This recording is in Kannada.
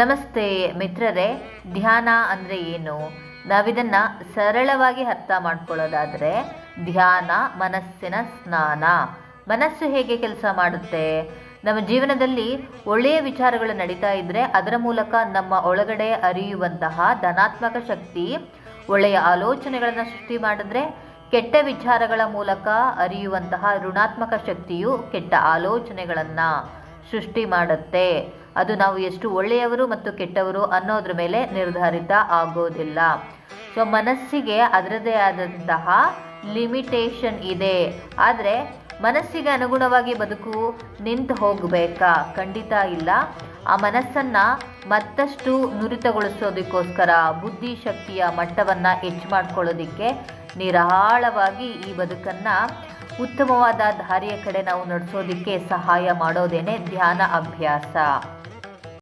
ನಮಸ್ತೆ ಮಿತ್ರರೇ, ಧ್ಯಾನ ಅಂದರೆ ಏನು? ನಾವಿದನ್ನು ಸರಳವಾಗಿ ಅರ್ಥ ಮಾಡ್ಕೊಳ್ಳೋದಾದರೆ ಧ್ಯಾನ, ಮನಸ್ಸಿನ ಸ್ನಾನ. ಮನಸ್ಸು ಹೇಗೆ ಕೆಲಸ ಮಾಡುತ್ತೆ? ನಮ್ಮ ಜೀವನದಲ್ಲಿ ಒಳ್ಳೆಯ ವಿಚಾರಗಳು ನಡೀತಾ ಇದ್ದರೆ ಅದರ ಮೂಲಕ ನಮ್ಮ ಒಳಗಡೆ ಅರಿಯುವಂತಹ ಧನಾತ್ಮಕ ಶಕ್ತಿ, ಒಳ್ಳೆಯ ಆಲೋಚನೆಗಳನ್ನು ಸೃಷ್ಟಿ ಮಾಡಿದ್ರೆ ಕೆಟ್ಟ ವಿಚಾರಗಳ ಮೂಲಕ ಅರಿಯುವಂತಹ ಋಣಾತ್ಮಕ ಶಕ್ತಿಯು, ಕೆಟ್ಟ ಆಲೋಚನೆಗಳನ್ನು ಸೃಷ್ಟಿ ಮಾಡುತ್ತೆ. ಅದು ನಾವು ಎಷ್ಟು ಒಳ್ಳೆಯವರು ಮತ್ತು ಕೆಟ್ಟವರು ಅನ್ನೋದ್ರ ಮೇಲೆ ನಿರ್ಧಾರಿತ ಆಗೋದಿಲ್ಲ. ಸೊ ಮನಸ್ಸಿಗೆ ಅದರದೇ ಆದಂತಹ ಲಿಮಿಟೇಷನ್ ಇದೆ. ಆದರೆ, ಮನಸ್ಸಿಗೆ ಅನುಗುಣವಾಗಿ ಬದುಕು ನಿಂತು ಹೋಗಬೇಕಾ? ಖಂಡಿತ ಇಲ್ಲ. ಆ ಮನಸ್ಸನ್ನು ಮತ್ತಷ್ಟು ನುರಿತಗೊಳಿಸೋದಕ್ಕೋಸ್ಕರ ಬುದ್ಧಿಶಕ್ತಿಯ ಮಟ್ಟವನ್ನು ಹೆಚ್ಚು ಮಾಡ್ಕೊಳ್ಳೋದಕ್ಕೆ ನಿರಾಳವಾಗಿ ಈ ಬದುಕನ್ನು ಉತ್ತಮವಾದ ದಾರಿಯ ಕಡೆ ನಾವು ನಡೆಸೋದಕ್ಕೆ ಸಹಾಯ ಮಾಡೋದೇನೆ ಧ್ಯಾನ ಅಭ್ಯಾಸ.